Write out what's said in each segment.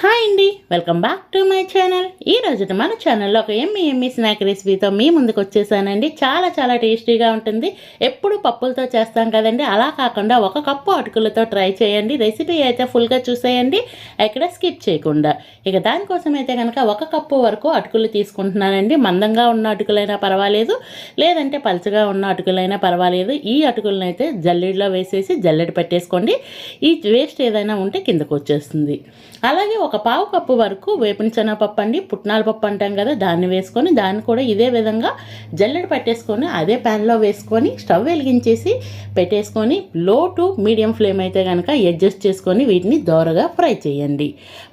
Hi అండి. Welcome back to my channel. ఈ రోజు మన ఛానల్లో ఒక ఎమ్మి ఎమ్మి స్నాక్ రెసిపీతో మీ ముందుకు వచ్చేసానండి. చాలా చాలా టేస్టీగా ఉంటుంది. ఎప్పుడు పప్పులతో చేస్తాం కదండి. అలా కాకుండా ఒక కప్పు అటుకులతో ట్రై చేయండి. రెసిపీ అయితే ఫుల్గా చూసేయండి. ఎక్కడ స్కిప్ చేయకుండా. ఇక దానికోసం అయితే కనుక ఒక కప్పు వరకు అటుకులు తీసుకుంటున్నానండి. మందంగా ఉన్న అటుకులైనా పర్వాలేదు. లేదంటే పలుచగా ఉన్న అటుకులైనా పర్వాలేదు. ఈ అటుకులను అయితే జల్లెడలో వేసేసి జల్లెడ పెట్టేసుకోండి. ఈ వేస్ట్ ఏదైనా ఉంటే కిందకు వచ్చేస్తుంది. అలాగే ఒక పావు కప్పు వరకు వేపిన శనగపప్పు అండి. పుట్నాల పప్పు అంటాం కదా దాన్ని వేసుకొని దాన్ని కూడా ఇదే విధంగా జల్లెడ పెట్టేసుకొని అదే ప్యాన్లో వేసుకొని స్టవ్ వెలిగించేసి పెట్టేసుకొని లో టు మీడియం ఫ్లేమ్ అయితే కనుక అడ్జస్ట్ చేసుకొని వీటిని దోరగా ఫ్రై చేయండి.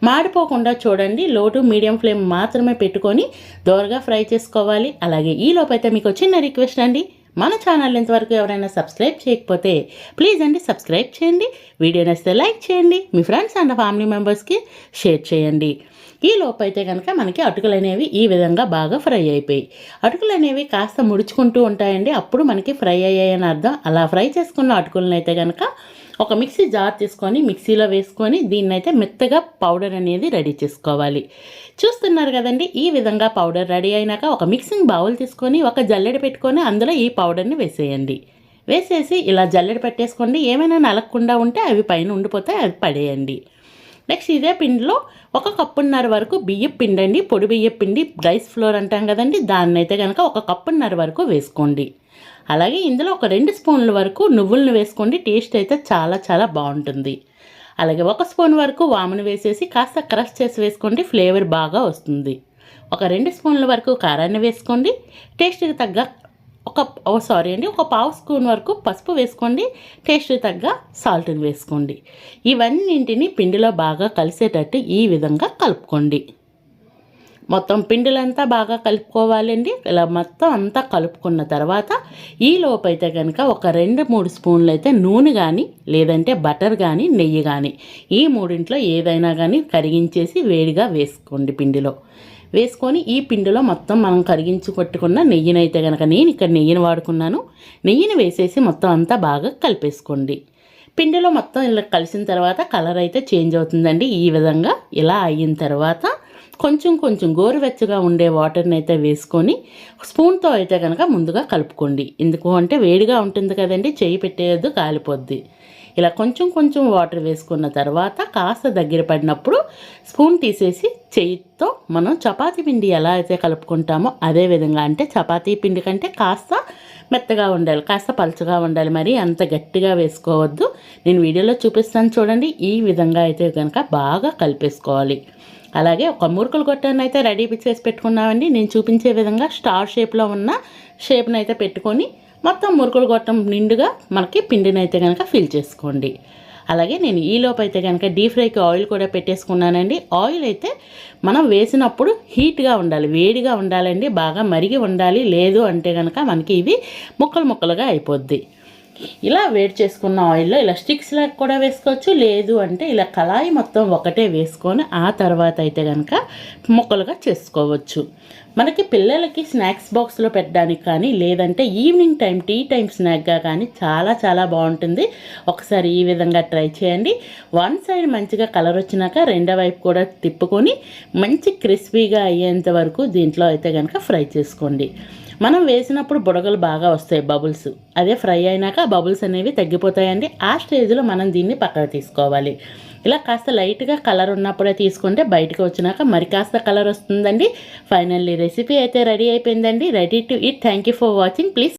మాడిపోకుండా చూడండి లో టు మీడియం ఫ్లేమ్ మాత్రమే పెట్టుకొని దోరగా ఫ్రై చేసుకోవాలి. అలాగే ఈ లోపైతే మీకు చిన్న రిక్వెస్ట్ అండి. మన ఛానల్ ఇంతవరకు ఎవరైనా సబ్స్క్రైబ్ చేయకపోతే ప్లీజ్ అండి సబ్స్క్రైబ్ చేయండి. వీడియో నచ్చితే లైక్ చేయండి. మీ ఫ్రెండ్స్ అండ్ ఫ్యామిలీ మెంబర్స్కి షేర్ చేయండి. ఈ లోపైతే కనుక మనకి అటుకులు అనేవి ఈ విధంగా బాగా ఫ్రై అయిపోయి అటుకులు అనేవి కాస్త ముడుచుకుంటూ ఉంటాయండి. అప్పుడు మనకి ఫ్రై అయ్యాయని అర్థం. అలా ఫ్రై చేసుకున్న అటుకులను అయితే కనుక ఒక మిక్సీ జార్ తీసుకొని మిక్సీలో వేసుకొని దీన్నైతే మెత్తగా పౌడర్ అనేది రెడీ చేసుకోవాలి. చూస్తున్నారు కదండి ఈ విధంగా పౌడర్ రెడీ అయినాక ఒక మిక్సింగ్ బౌల్ తీసుకొని ఒక జల్లెడ పెట్టుకొని అందులో ఈ పౌడర్ని వేసేయండి. వేసేసి ఇలా జల్లెడ పెట్టేసుకోండి. ఏమైనా నలగకుండా ఉంటే అవి పైన ఉండిపోతే అవి పడేయండి. నెక్స్ట్ ఇదే పిండిలో ఒక కప్పున్నర వరకు బియ్యం పిండి అండి. పొడి బియ్యం పిండి రైస్ ఫ్లోర్ అంటాం కదండి. దాన్ని అయితే కనుక ఒక కప్పున్నర వరకు వేసుకోండి. అలాగే ఇందులో ఒక రెండు స్పూన్ల వరకు నువ్వులను వేసుకోండి. టేస్ట్ అయితే చాలా చాలా బాగుంటుంది. అలాగే ఒక స్పూన్ వరకు వామును వేసేసి కాస్త క్రష్ చేసి వేసుకోండి. ఫ్లేవర్ బాగా వస్తుంది. ఒక రెండు స్పూన్ల వరకు కారాన్ని వేసుకోండి. టేస్ట్కి తగ్గ ఒక సారీ అండి ఒక పావు స్పూన్ వరకు పసుపు వేసుకోండి టేస్ట్ తగ్గ సాల్ట్ని వేసుకోండి. ఇవన్నింటిని పిండిలో బాగా కలిసేటట్టు ఈ విధంగా కలుపుకోండి. మొత్తం పిండిలంతా బాగా కలుపుకోవాలండి. ఇలా మొత్తం అంతా కలుపుకున్న తర్వాత ఈ లోపైతే కనుక ఒక రెండు మూడు స్పూన్లు అయితే నూనె కానీ లేదంటే బటర్ కానీ నెయ్యి కానీ ఈ మూడింట్లో ఏదైనా కానీ కరిగించేసి వేడిగా వేసుకోండి పిండిలో. వేసుకొని ఈ పిండిలో మొత్తం మనం కరిగించి కొట్టుకున్న నెయ్యిని అయితే కనుక నేను ఇక్కడ నెయ్యిని వాడుకున్నాను. నెయ్యిని వేసేసి మొత్తం అంతా బాగా కలిపేసుకోండి. పిండిలో మొత్తం ఇలా కలిసిన తర్వాత కలర్ అయితే చేంజ్ అవుతుందండి. ఈ విధంగా ఇలా అయిన తర్వాత కొంచెం కొంచెం గోరువెచ్చగా ఉండే వాటర్ని అయితే వేసుకొని స్పూన్తో అయితే కనుక ముందుగా కలుపుకోండి. ఎందుకు అంటే వేడిగా ఉంటుంది కదండి చేయి పెట్టేది కాలిపోద్ది. ఇలా కొంచెం కొంచెం వాటర్ వేసుకున్న తర్వాత కాస్త దగ్గర పడినప్పుడు స్పూన్ తీసేసి చేయితో మనం చపాతీ పిండి ఎలా అయితే కలుపుకుంటామో అదే విధంగా అంటే చపాతీ పిండి కంటే కాస్త మెత్తగా ఉండాలి కాస్త పలుచగా ఉండాలి. మరి అంత గట్టిగా వేసుకోవద్దు. నేను వీడియోలో చూపిస్తాను చూడండి. ఈ విధంగా అయితే కనుక బాగా కలిపేసుకోవాలి. అలాగే ఒక మురుకులు గొట్టాన్ని అయితే రెడీ చేసి పెట్టుకున్నామండి. నేను చూపించే విధంగా స్టార్ షేప్లో ఉన్న షేప్ను అయితే పెట్టుకొని మొత్తం మురుకులు గొట్టం నిండుగా మనకి పిండిని అయితే కనుక ఫిల్ చేసుకోండి. అలాగే నేను ఈలోపు అయితే కనుక డీప్ ఫ్రైకి ఆయిల్ కూడా పెట్టేసుకున్నానండి. ఆయిల్ అయితే మనం వేసినప్పుడు హీట్గా ఉండాలి వేడిగా ఉండాలండి బాగా మరిగి ఉండాలి లేదు అంటే కనుక మనకి ఇవి ముక్కలు ముక్కలుగా అయిపోద్ది. ఇలా వేడి చేసుకున్న ఆయిల్లో ఇలా స్టిక్స్ లాగా కూడా వేసుకోవచ్చు. లేదు అంటే ఇలా కళాయి మొత్తం ఒకటే వేసుకొని ఆ తర్వాత అయితే కనుక ముక్కలుగా చేసుకోవచ్చు. మనకి పిల్లలకి స్నాక్స్ బాక్స్లో పెట్టడానికి కానీ లేదంటే ఈవినింగ్ టైం టీ టైం స్నాక్గా కానీ చాలా చాలా బాగుంటుంది. ఒకసారి ఈ విధంగా ట్రై చేయండి. వన్ సైడ్ మంచిగా కలర్ వచ్చినాక రెండో వైపు కూడా తిప్పుకొని మంచి క్రిస్పీగా అయ్యేంత వరకు దీంట్లో అయితే కనుక ఫ్రై చేసుకోండి. మనం వేసినప్పుడు బుడగలు బాగా వస్తాయి బబుల్స్ అదే ఫ్రై అయినాక బబుల్స్ అనేవి తగ్గిపోతాయండి. ఆ స్టేజ్లో మనం దీన్ని పక్కన తీసుకోవాలి. ఇలా కాస్త లైట్గా కలర్ ఉన్నప్పుడే తీసుకుంటే బయటకు వచ్చినాక మరి కాస్త కలర్ వస్తుందండి. ఫైనల్లీ రెసిపీ అయితే రెడీ అయిపోయిందండి. Ready to eat thank you for watching please